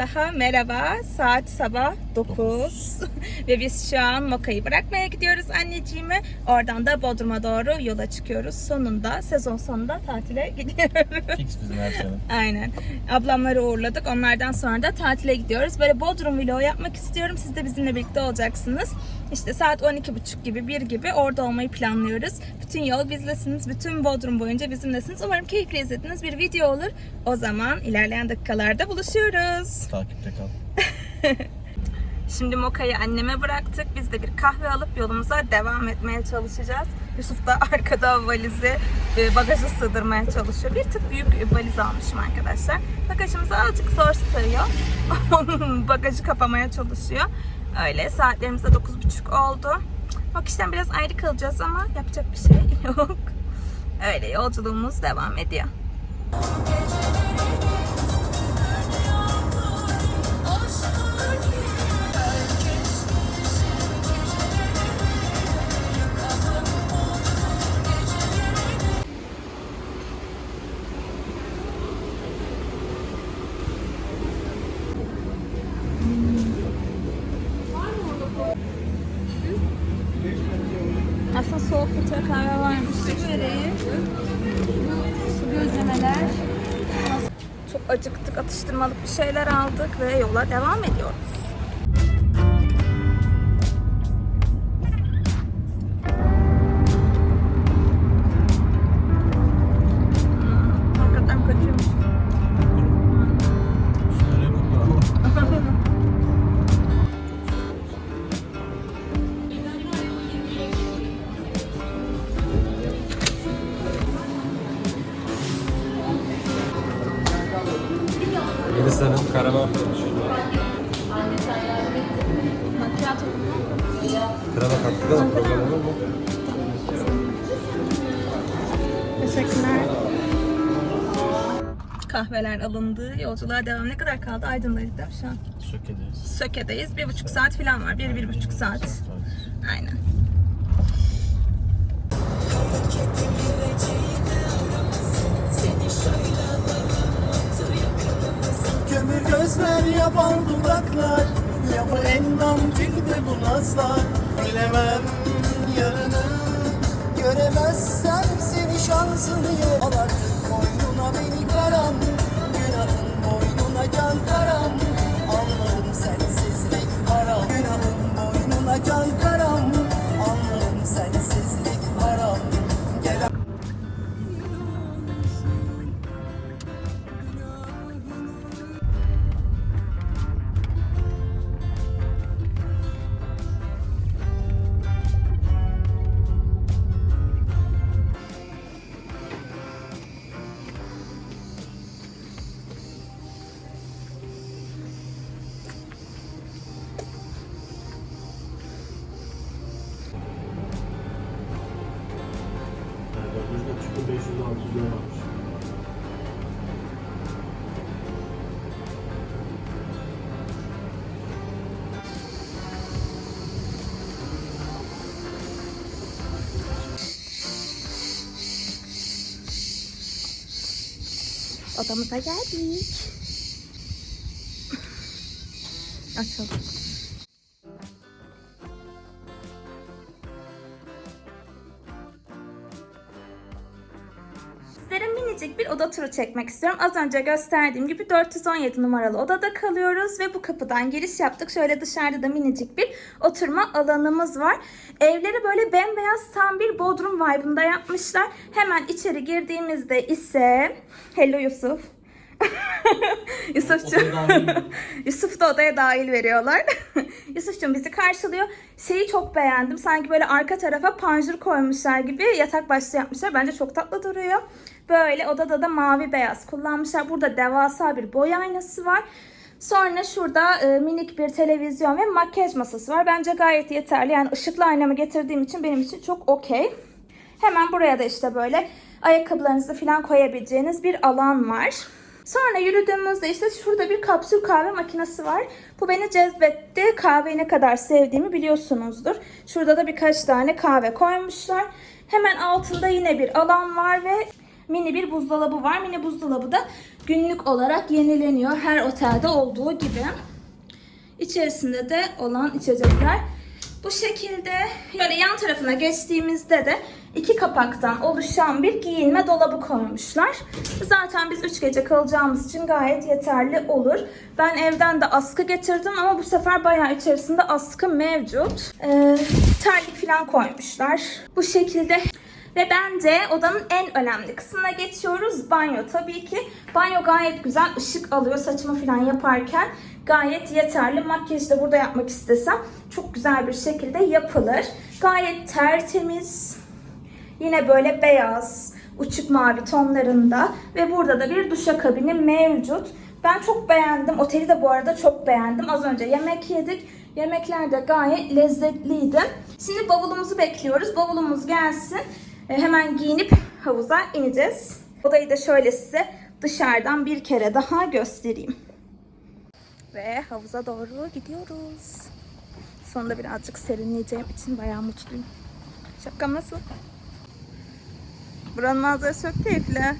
Daha merhaba. Saat sabah 9 ve biz şu an Moka'yı bırakmaya gidiyoruz anneciğimi. Oradan da Bodrum'a doğru yola çıkıyoruz. Sonunda sezon sonunda tatile gidiyoruz. Fix bizim her sene. Aynen. Ablamları uğurladık. Onlardan sonra da tatile gidiyoruz. Böyle Bodrum vlogu yapmak istiyorum. Siz de bizimle birlikte olacaksınız. İşte saat 12.30 gibi, 1 gibi orada olmayı planlıyoruz. Bütün yol bizlesiniz. Bütün Bodrum boyunca bizimlesiniz. Umarım keyifli izlediğiniz bir video olur. O zaman ilerleyen dakikalarda buluşuyoruz. Takipte kal. Şimdi Moka'yı anneme bıraktık. Biz de bir kahve alıp yolumuza devam etmeye çalışacağız. Yusuf da arkada valizi e, bagaja sığdırmaya çalışıyor. Bir tık büyük valiz almışım arkadaşlar. Bagajımız azıcık zor sığıyor. Bagajı kapamaya çalışıyor. Öyle saatlerimiz de 9.30 oldu. Bak işten biraz ayrı kalacağız ama yapacak bir şey yok. Öyle yolculuğumuz devam ediyor. Acıktık, atıştırmalık bir şeyler aldık ve yola devam ediyoruz. Teşekkürler. Kahveler alındı. Yolculuğa devam. Ne kadar kaldı? Aydın'daydık değil mi şu an? Sökedeyiz. Söke'deyiz. Bir buçuk saat falan var. Bir, bir buçuk saat. Aynen. Kömür gözler yaban dudaklar Ya bu endam cildi bu nazlar Bilemem yarını. Göremezsem seni şansını ye Al artık beni karam Odamıza geldik. Açalım. Turu çekmek istiyorum. Az önce gösterdiğim gibi 417 numaralı odada kalıyoruz ve bu kapıdan giriş yaptık. Şöyle dışarıda da minicik bir oturma alanımız var. Evleri böyle bembeyaz tam bir bodrum vibe'ında yapmışlar. Hemen içeri girdiğimizde ise Hello Yusuf. Yusufcuğum. Yusuf da odaya dahil veriyorlar. Yusufcuğum bizi karşılıyor. Şeyi çok beğendim. Sanki böyle arka tarafa panjur koymuşlar gibi yatak başlığı yapmışlar. Bence çok tatlı duruyor. Böyle odada da mavi beyaz kullanmışlar. Burada devasa bir boy aynası var. Sonra şurada e, minik bir televizyon ve makyaj masası var. Bence gayet yeterli. Yani ışıklı aynamı getirdiğim için benim için çok okey. Hemen buraya da işte böyle ayakkabılarınızı falan koyabileceğiniz bir alan var. Sonra yürüdüğümüzde işte şurada bir kapsül kahve makinesi var. Bu beni cezbetti. Kahveyi ne kadar sevdiğimi biliyorsunuzdur. Şurada da birkaç tane kahve koymuşlar. Hemen altında yine bir alan var ve mini bir buzdolabı var. Mini buzdolabı da günlük olarak yenileniyor her otelde olduğu gibi. İçerisinde de olan içecekler bu şekilde. Böyle yan tarafına geçtiğimizde de iki kapaktan oluşan bir giyinme dolabı koymuşlar. Zaten biz 3 gece kalacağımız için gayet yeterli olur. Ben evden de askı getirdim ama bu sefer bayağı içerisinde askı mevcut. Ee, terlik falan koymuşlar. Bu şekilde ve bence odanın en önemli kısmına geçiyoruz. Banyo tabii ki. Banyo gayet güzel ışık alıyor saçımı falan yaparken. Gayet yeterli. Makyajı da burada yapmak istesem çok güzel bir şekilde yapılır. Gayet tertemiz. Yine böyle beyaz, uçuk mavi tonlarında ve burada da bir duşakabini mevcut. Ben çok beğendim. Oteli de bu arada çok beğendim. Az önce yemek yedik. Yemekler de gayet lezzetliydi. Şimdi bavulumuzu bekliyoruz. Bavulumuz gelsin. E, Hemen giyinip havuza ineceğiz. Odayı da şöyle size dışarıdan bir kere daha göstereyim. Ve havuza doğru gidiyoruz. Sonunda birazcık serinleyeceğim için bayağı mutluyum. Şapkam nasıl? Buranın manzarası çok keyifli.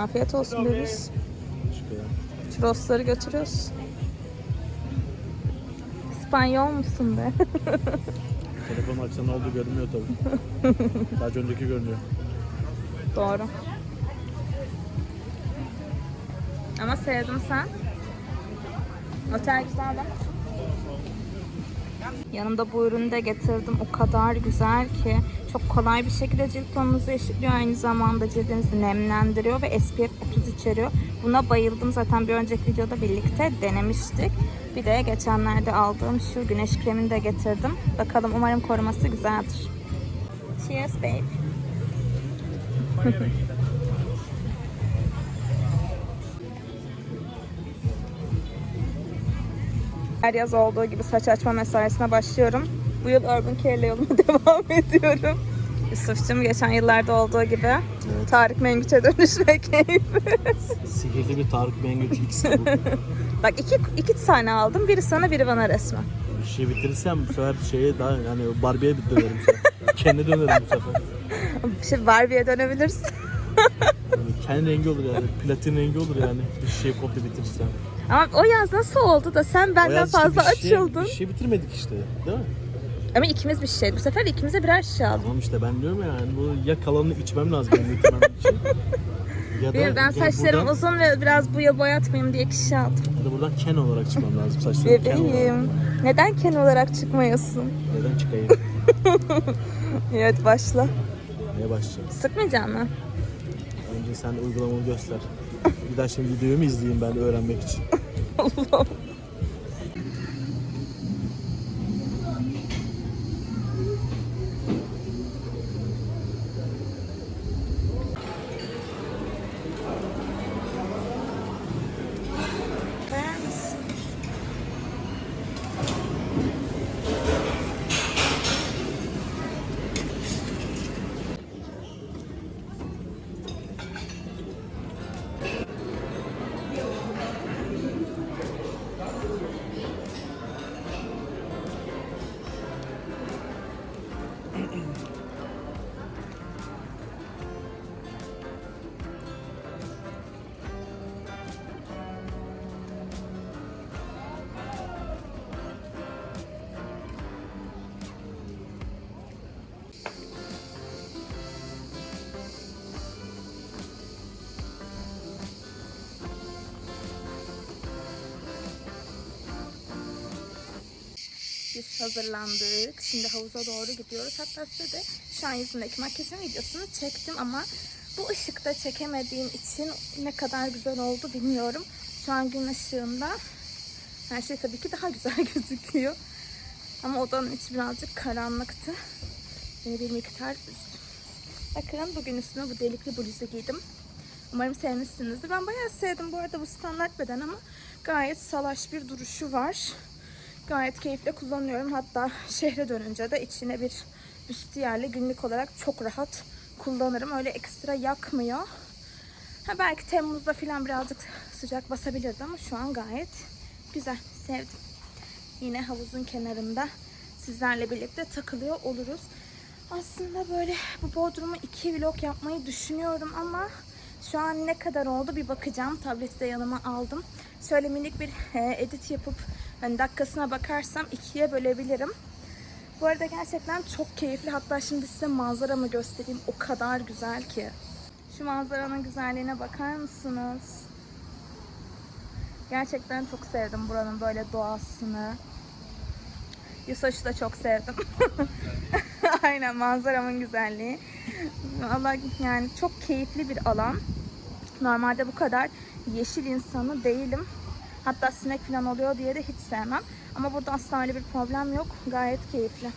Afiyet olsun bebiş. Churrosları götürüyoruz. İspanyol musun be? Telefon açsa ne oldu görünmüyor tabii. Sadece öndeki görünüyor. Doğru. Ama sevdim sen. Otel güzel bak. Yanımda bu ürünü de getirdim. O kadar güzel ki. Çok kolay bir şekilde cilt tonunuzu eşitliyor. Aynı zamanda cildinizi nemlendiriyor ve SPF 30 içeriyor. Buna bayıldım. Zaten bir önceki videoda birlikte denemiştik. Bir de geçenlerde aldığım şu güneş kremini de getirdim. Bakalım umarım koruması güzeldir. Cheers babe. Her yaz olduğu gibi saç açma mesaisine başlıyorum. Bu yıl Urban Care ile yoluma devam ediyorum. Yusuf'cum geçen yıllarda olduğu gibi Tarık Mengüç'e dönüşme keyfi. Sihirli bir Tarık Mengüç ikisi bu. Bak iki, iki tane aldım. Biri sana biri bana resmen. Bir şey bitirirsem bu sefer şeye daha yani Barbie'ye dönerim. Kendi dönerim bu sefer. Şey Barbie'ye dönebilirsin. Yani kendi rengi olur yani. Platin rengi olur yani. Bir şey komple bitirirsem. Ama o yaz nasıl oldu da sen benden yaz işte fazla bir şey- açıldın. Bir şey bitirmedik işte. Değil mi? Ama ikimiz bir şey. Bu sefer ikimize birer şişe aldım. Tamam işte ben diyorum ya yani bu ya kalanını içmem lazım benim bitirmem için. Ya da Bilmiyorum, ben ya saçlarım buradan, uzun ve biraz bu yıl boyatmayayım diye kişi aldım. ya da buradan Ken olarak çıkmam lazım saçlarım Ken olarak. Bebeğim. Neden Ken olarak çıkmıyorsun? Neden çıkayım? Evet başla. Neye başlayacağım? Sıkmayacak mı? Önce sen uygulamanı göster. Bir daha şimdi videoyu mu izleyeyim ben öğrenmek için? Allah'ım. Hazırlandık. Şimdi havuza doğru gidiyoruz. Hatta size de şu an yüzümdeki makyajın videosunu çektim ama Bu ışıkta çekemediğim için ne kadar güzel oldu bilmiyorum. Şu an gün ışığında her şey tabii ki daha güzel gözüküyor. Ama odanın içi birazcık karanlıktı. Beni bir miktar üzdü. Bakın bugün üstüme bu delikli bluzu giydim. Umarım sevmişsinizdir. Ben bayağı sevdim bu arada bu standart beden ama gayet salaş bir duruşu var. Gayet keyifle kullanıyorum. Hatta şehre dönünce de içine bir büstiyerle günlük olarak çok rahat kullanırım. Öyle ekstra yakmıyor. Ha belki Temmuz'da falan birazcık sıcak basabilirdi ama şu an gayet güzel. Sevdim. Yine havuzun kenarında sizlerle birlikte takılıyor oluruz. Aslında böyle bu Bodrum'u iki vlog yapmayı düşünüyorum ama şu an ne kadar oldu bir bakacağım. Tableti de yanıma aldım. Şöyle minik bir e, edit yapıp hani dakikasına bakarsam ikiye bölebilirim. Bu arada gerçekten çok keyifli. Hatta şimdi size manzaramı göstereyim. O kadar güzel ki. Şu manzaranın güzelliğine bakar mısınız? Gerçekten çok sevdim buranın böyle doğasını. Yusaş'ı da çok sevdim. Aynen manzaramın güzelliği. Allah yani çok keyifli bir alan. Normalde bu kadar yeşil insanı değilim. Hatta sinek falan oluyor diye de hiç sevmem. Ama burada asla öyle bir problem yok. Gayet keyifli.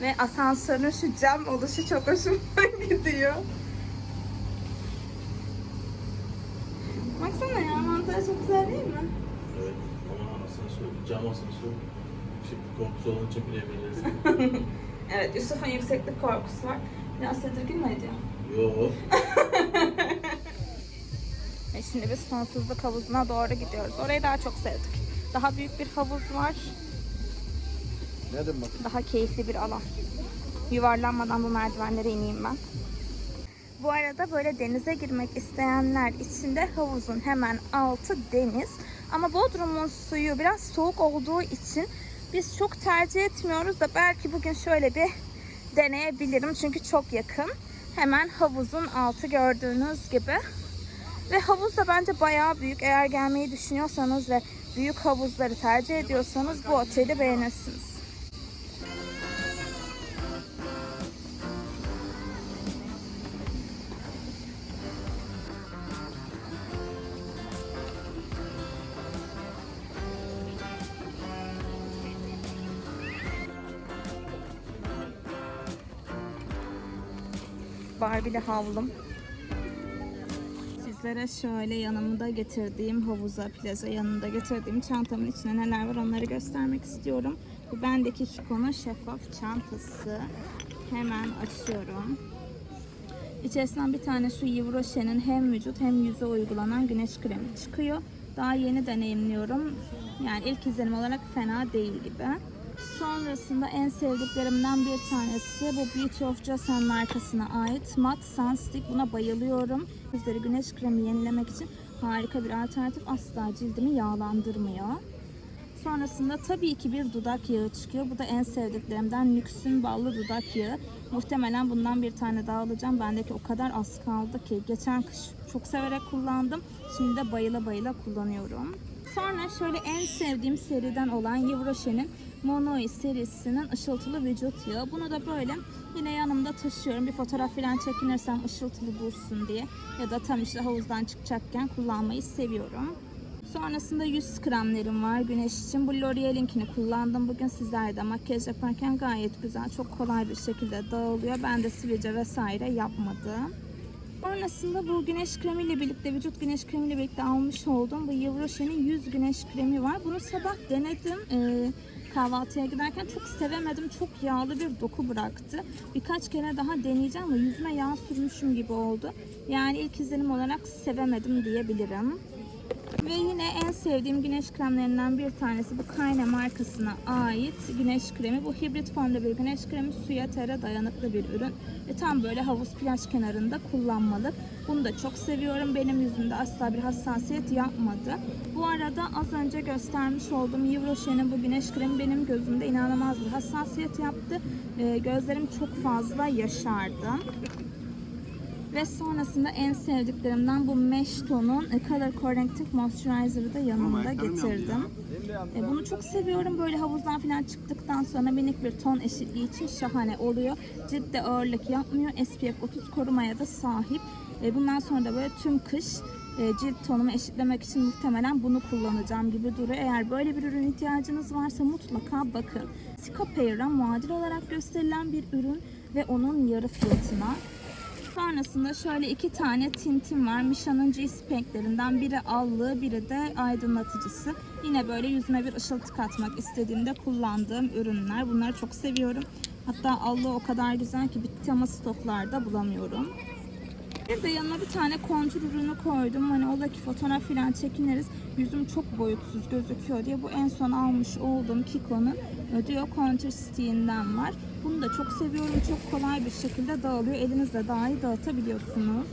Ve asansörün şu cam oluşu çok hoşuma gidiyor. Baksana ya manzara çok güzel değil mi? Evet ama söyle. Cam asansör. Şimdi korkusu olunca bilebiliriz. Evet Yusuf'un yükseklik korkusu var. Biraz tedirgin mi ediyor? Yo. Şimdi biz sonsuzluk havuzuna doğru gidiyoruz. Orayı daha çok sevdik. Daha büyük bir havuz var. Ne demek bak? Daha keyifli bir alan. Yuvarlanmadan bu merdivenlere ineyim ben. Bu arada böyle denize girmek isteyenler için de havuzun hemen altı deniz. Ama Bodrum'un suyu biraz soğuk olduğu için biz çok tercih etmiyoruz da belki bugün şöyle bir deneyebilirim. Çünkü çok yakın. Hemen havuzun altı gördüğünüz gibi. Ve havuz da bence bayağı büyük. Eğer gelmeyi düşünüyorsanız ve büyük havuzları tercih ediyorsanız bu oteli beğenirsiniz. Barbie'li havlum. Sizlere şöyle yanımda getirdiğim havuza, plaja yanımda getirdiğim çantamın içine neler var onları göstermek istiyorum. Bu bendeki Chico'nun şeffaf çantası. Hemen açıyorum. İçerisinden bir tane şu Yves Rocher'in hem vücut hem yüze uygulanan güneş kremi çıkıyor. Daha yeni deneyimliyorum. Yani ilk izlenim olarak fena değil gibi. Sonrasında en sevdiklerimden bir tanesi bu Beauty of Joseon markasına ait Matte Sun Stick. Buna bayılıyorum. Yüzleri güneş kremi yenilemek için harika bir alternatif. Asla cildimi yağlandırmıyor. Sonrasında tabii ki bir dudak yağı çıkıyor. Bu da en sevdiklerimden Nüks'ün ballı dudak yağı. Muhtemelen bundan bir tane daha alacağım. Bendeki o kadar az kaldı ki. Geçen kış çok severek kullandım. Şimdi de bayıla bayıla kullanıyorum. Sonra şöyle en sevdiğim seriden olan Yves Rocher'in Monoi serisinin ışıltılı vücut yağı. Bunu da böyle yine yanımda taşıyorum. Bir fotoğraf falan çekinirsem ışıltılı dursun diye. Ya da tam işte havuzdan çıkacakken kullanmayı seviyorum. Sonrasında yüz kremlerim var güneş için. Bu L'Oreal'inkini kullandım. Bugün sizlerle de makyaj yaparken gayet güzel. Çok kolay bir şekilde dağılıyor. Ben de sivilce vesaire yapmadım. Sonrasında bu güneş kremiyle birlikte, vücut güneş kremiyle birlikte almış olduğum bu Rocher'in yüz güneş kremi var. Bunu sabah denedim. Ee, kahvaltıya giderken çok sevemedim. Çok yağlı bir doku bıraktı. Birkaç kere daha deneyeceğim ama yüzüme yağ sürmüşüm gibi oldu. Yani ilk izlenim olarak sevemedim diyebilirim. Ve yine en sevdiğim güneş kremlerinden bir tanesi bu Kayne markasına ait güneş kremi. Bu hibrit formda bir güneş kremi. Suya, tere dayanıklı bir ürün. Ve tam böyle havuz plaj kenarında kullanmalık. Bunu da çok seviyorum. Benim yüzümde asla bir hassasiyet yapmadı. Bu arada az önce göstermiş olduğum Yves Rocher'in bu güneş kremi benim gözümde inanılmaz bir hassasiyet yaptı. Ee, gözlerim çok fazla yaşardı. Ve sonrasında en sevdiklerimden bu Mesh tonun e, Color Correcting Moisturizer'ı da yanımda getirdim. E, bunu çok seviyorum. Böyle havuzdan falan çıktıktan sonra minik bir ton eşitliği için şahane oluyor. Ciltte ağırlık yapmıyor. SPF 30 korumaya da sahip. E, bundan sonra da böyle tüm kış e, cilt tonumu eşitlemek için muhtemelen bunu kullanacağım gibi duruyor. Eğer böyle bir ürün ihtiyacınız varsa mutlaka bakın. Scopair'a muadil olarak gösterilen bir ürün ve onun yarı fiyatına. Sonrasında şöyle iki tane tintim var. Misha'nın G-Spank'lerinden biri allığı, biri de aydınlatıcısı. Yine böyle yüzüme bir ışıltı katmak istediğimde kullandığım ürünler. Bunları çok seviyorum. Hatta allığı o kadar güzel ki bitti ama stoklarda bulamıyorum. Bir de yanına bir tane kontür ürünü koydum. Hani ola ki fotoğraf falan çekiniriz. Yüzüm çok boyutsuz gözüküyor diye. Bu en son almış olduğum Kiko'nun Duo Contour Stick'inden var. Bunu da çok seviyorum. Çok kolay bir şekilde dağılıyor. Elinizle dahi dağıtabiliyorsunuz.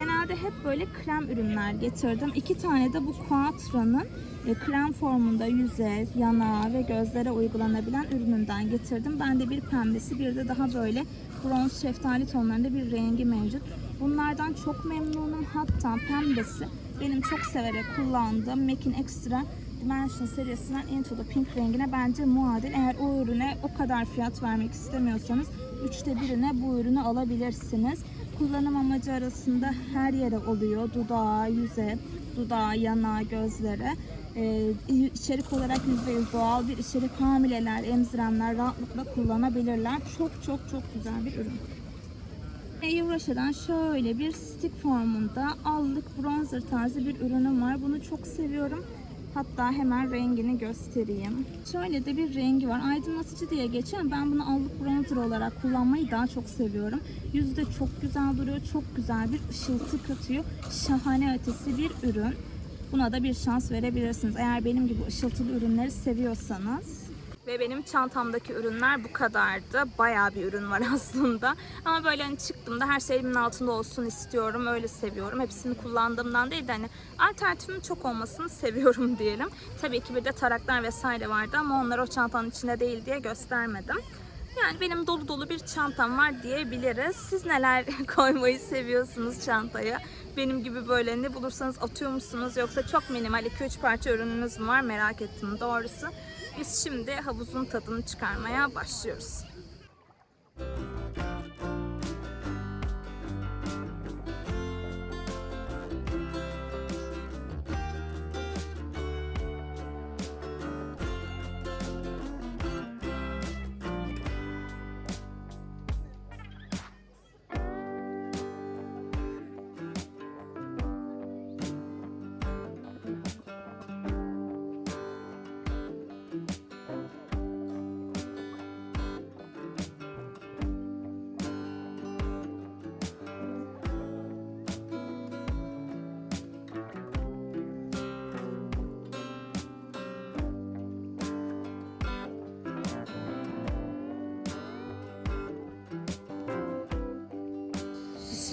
Genelde hep böyle krem ürünler getirdim. İki tane de bu Quattra'nın e, krem formunda yüze, yanağa ve gözlere uygulanabilen ürününden getirdim. Bende bir pembesi bir de daha böyle bronz şeftali tonlarında bir rengi mevcut. Bunlardan çok memnunum. Hatta pembesi benim çok severek kullandığım MAC'in Extra Dimension serisinden Into the Pink rengine bence muadil. Eğer o ürüne o kadar fiyat vermek istemiyorsanız üçte birine bu ürünü alabilirsiniz. Kullanım amacı arasında her yere oluyor. Dudağa, yüze, dudağa, yanağa, gözlere. Ee, içerik olarak %100 doğal bir içerik hamileler, emzirenler rahatlıkla kullanabilirler. Çok çok çok güzel bir ürün. Yuvraşa'dan şöyle bir stick formunda allık bronzer tarzı bir ürünüm var. Bunu çok seviyorum. Hatta hemen rengini göstereyim. Şöyle de bir rengi var. Aydınlatıcı diye ama ben bunu allık bronzer olarak kullanmayı daha çok seviyorum. Yüzde çok güzel duruyor. Çok güzel bir ışıltı katıyor. Şahane ötesi bir ürün. Buna da bir şans verebilirsiniz. Eğer benim gibi ışıltılı ürünleri seviyorsanız. Ve benim çantamdaki ürünler bu kadardı. Bayağı bir ürün var aslında. Ama böyle hani çıktığımda her şey elimin altında olsun istiyorum. Öyle seviyorum. Hepsini kullandığımdan değil de hani alternatifin çok olmasını seviyorum diyelim. Tabii ki bir de taraklar vesaire vardı ama onlar o çantanın içinde değil diye göstermedim. Yani benim dolu dolu bir çantam var diyebiliriz. Siz neler koymayı seviyorsunuz çantaya? Benim gibi böyle ne bulursanız atıyor musunuz? Yoksa çok minimal 2-3 parça ürününüz mü var? Merak ettim doğrusu. Biz şimdi havuzun tadını çıkarmaya başlıyoruz.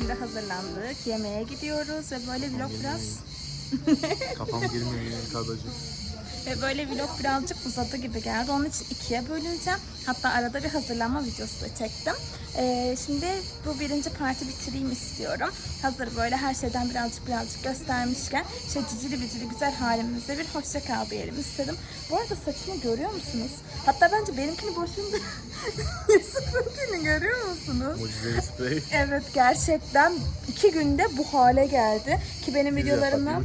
Şimdi hazırlandık. Yemeğe gidiyoruz ve böyle vlog biraz Kafam girmiyor yine kadrajı. Ve böyle vlog birazcık uzadı gibi geldi. Onun için ikiye bölüneceğim. Hatta arada bir hazırlanma videosu da çektim. Ee, şimdi bu birinci parti bitireyim istiyorum. Hazır böyle her şeyden birazcık birazcık göstermişken şey cicili bicili güzel halimizde bir hoşça kal diyelim istedim. Bu arada saçımı görüyor musunuz? Hatta bence benimkini boşunda Yusuf'unkini görüyor musunuz? Mucizevi sprey. Evet gerçekten iki günde bu hale geldi. Ki benim. Bir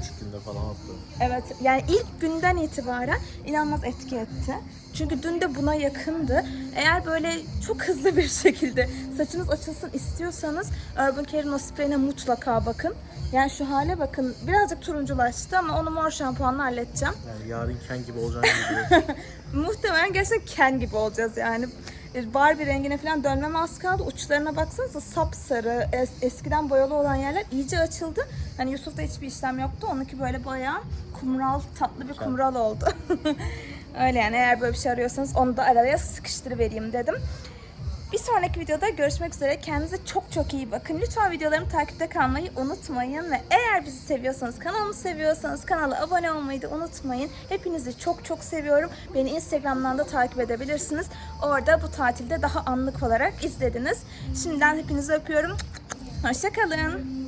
buçuk günde falan attı. Evet yani ilk günden itibaren inanılmaz etki etti. Çünkü dün de buna yakındı. Eğer böyle çok hızlı bir şekilde saçınız açılsın istiyorsanız Urban Care'in o spreyine mutlaka bakın. Yani şu hale bakın. Birazcık turunculaştı ama onu mor şampuanla halledeceğim. Yani yarın Ken gibi olacağını. Muhtemelen gerçekten Ken gibi olacağız yani. Barbie rengine falan dönmem az kaldı. Uçlarına baksanıza sapsarı. Es- eskiden boyalı olan yerler iyice açıldı. Hani Yusuf'ta hiçbir işlem yoktu. Onunki böyle bayağı kumral, tatlı bir kumral oldu. Öyle yani eğer böyle bir şey arıyorsanız onu da araya sıkıştırıvereyim dedim. Bir sonraki videoda görüşmek üzere. Kendinize çok çok iyi bakın. Lütfen videolarımı takipte kalmayı unutmayın. Ve eğer bizi seviyorsanız, kanalımı seviyorsanız kanala abone olmayı da unutmayın. Hepinizi çok çok seviyorum. Beni Instagram'dan da takip edebilirsiniz. Orada bu tatilde daha anlık olarak izlediniz. Şimdiden hepinizi öpüyorum. Hoşçakalın.